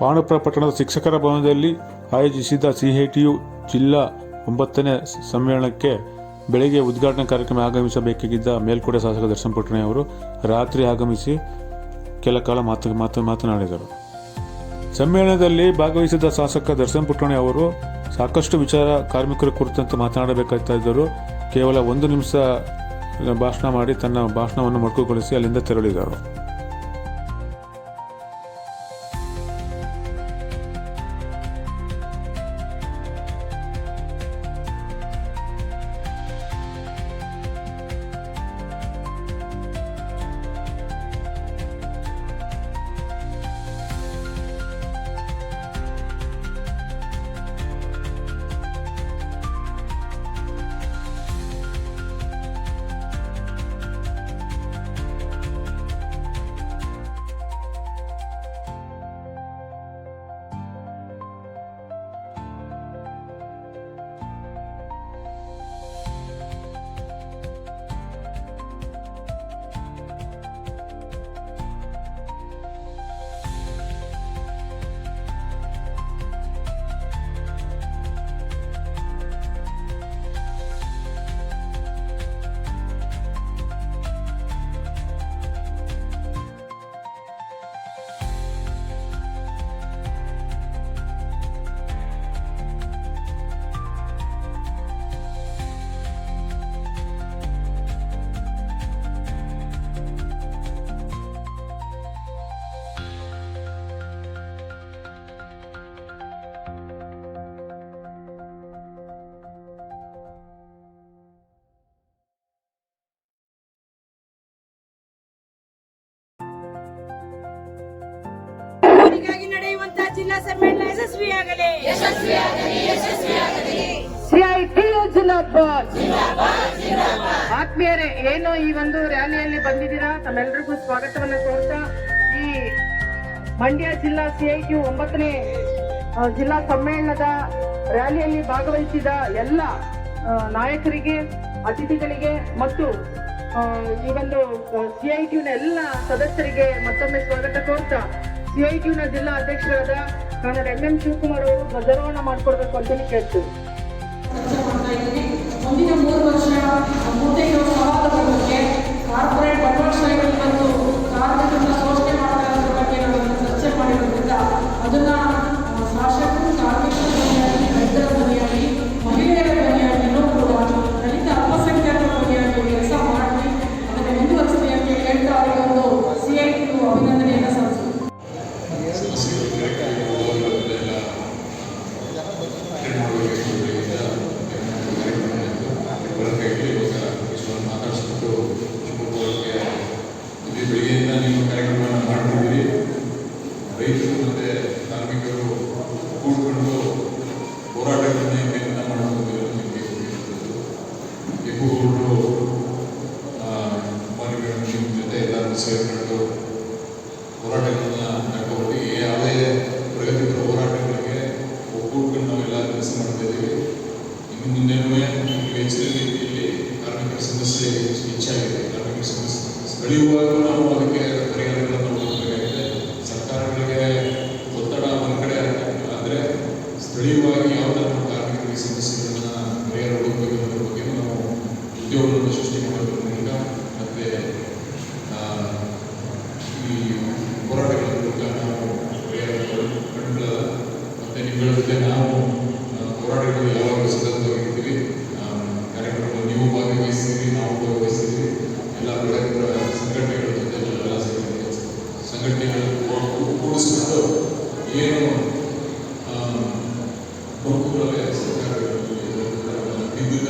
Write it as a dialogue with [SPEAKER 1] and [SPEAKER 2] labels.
[SPEAKER 1] ಪಾಂಡವಪುರ ಪಟ್ಟಣದ ಶಿಕ್ಷಕರ ಭವನದಲ್ಲಿ ಆಯೋಜಿಸಿದ್ದ ಸಿಐಟಿಯು ಜಿಲ್ಲಾ ಒಂಬತ್ತನೇ ಸಮ್ಮೇಳನಕ್ಕೆ ಬೆಳಗ್ಗೆ ಉದ್ಘಾಟನಾ ಕಾರ್ಯಕ್ರಮ ಆಗಮಿಸಬೇಕಾಗಿದ್ದ ಮೇಲ್ಕೋಟೆ ಶಾಸಕ ದರ್ಶನ್ ಪಟ್ಟಣೆ ಅವರು ರಾತ್ರಿ ಆಗಮಿಸಿ ಕೆಲ ಕಾಲ ಮಾತು ಮಾತು ಮಾತನಾಡಿದರು. ಸಮ್ಮೇಳನದಲ್ಲಿ ಭಾಗವಹಿಸಿದ ಶಾಸಕ ದರ್ಶನ್ ಪುಟ್ಟಣೆ ಅವರು ಸಾಕಷ್ಟು ವಿಚಾರ ಕಾರ್ಮಿಕರ ಕುರಿತಂತೆ ಮಾತನಾಡಬೇಕಾಗ್ತಾ ಇದ್ದರು. ಕೇವಲ ಒಂದು ನಿಮಿಷ ಭಾಷಣ ಮಾಡಿ ತನ್ನ ಭಾಷಣವನ್ನು ಮೊಟಕುಗೊಳಿಸಿ ಅಲ್ಲಿಂದ ತೆರಳಿದರು.
[SPEAKER 2] ಊರಿಗಾಗಿ ನಡೆಯುವಂತಹ ಜಿಲ್ಲಾ ಸಮ್ಮೇಳನ ಯಶಸ್ವಿಯಾಗಲಿ.
[SPEAKER 3] ಸಿಐಟಿ ಆತ್ಮೀಯರೇ ಏನು ಈ ಒಂದು ರ್ಯಾಲಿಯಲ್ಲಿ ಬಂದಿದ್ದೀರಾ? ತಮ್ಮೆಲ್ಲರಿಗೂ ಸ್ವಾಗತವನ್ನು ಕೋರ್ತಾ ಈ ಮಂಡ್ಯ ಜಿಲ್ಲಾ ಸಿಐಟಿಯು ಒಂಬತ್ತನೇ ಜಿಲ್ಲಾ ಸಮ್ಮೇಳನದ ರ್ಯಾಲಿಯಲ್ಲಿ ಭಾಗವಹಿಸಿದ ಎಲ್ಲ ನಾಯಕರಿಗೆ ಅತಿಥಿಗಳಿಗೆ ಮತ್ತು ಈ ಒಂದು ಸಿಐಟಿನ ಎಲ್ಲ ಸದಸ್ಯರಿಗೆ ಮತ್ತೊಮ್ಮೆ ಸ್ವಾಗತ ಕೋರ್ತಾ ಸಿಐಟಿಯುನ ಜಿಲ್ಲಾ ಅಧ್ಯಕ್ಷರಾದ ಕನ್ನಡ ಎಂ ಎಂ ಶಿವಕುಮಾರ್ ಅವರು ಧ್ವಜಾರೋಹಣ ಮಾಡಿಕೊಡ್ಬೇಕು ಅಂತಲೇ ಕೇಳ್ತೀವಿ.
[SPEAKER 4] ಮುಂದಿನ ಮೂರು ವರ್ಷ ಇರೋ ಸವಾಲುಗಳ ಬಗ್ಗೆ ಕಾರ್ಪೊರೇಟ್
[SPEAKER 5] ಬೆಳಿಗ್ಗೆಯಿಂದ ನೀವು ಕಾರ್ಯಕ್ರಮವನ್ನು ಮಾಡಿದ್ದೀರಿ ರೈತರು ಮತ್ತು ಕಾರ್ಮಿಕರು ಕೂಡ್ಕೊಂಡು ಹೋರಾಟಗಳನ್ನು ಸಮಸ್ಯೆ ಸ್ಥಳೀಯವಾಗಿ ನಾವು ಅದಕ್ಕೆ ಪರಿಹಾರಗಳನ್ನು ಹುಡುಕಬೇಕಾಗಿದೆ ಸರ್ಕಾರಗಳಿಗೆ ಒತ್ತಡ ಒಂದು ಕಡೆ ಆದರೆ ಸ್ಥಳೀಯವಾಗಿ ಯಾವ ಥರ ಕಾರ್ಮಿಕರಿಗೆ ಸಮಸ್ಯೆಗಳನ್ನ ಏನು ಬಹುಕೂಲವೇ ಸರ್ಕಾರಗಳಲ್ಲಿ ಬಿದ್ದಿದ್ದ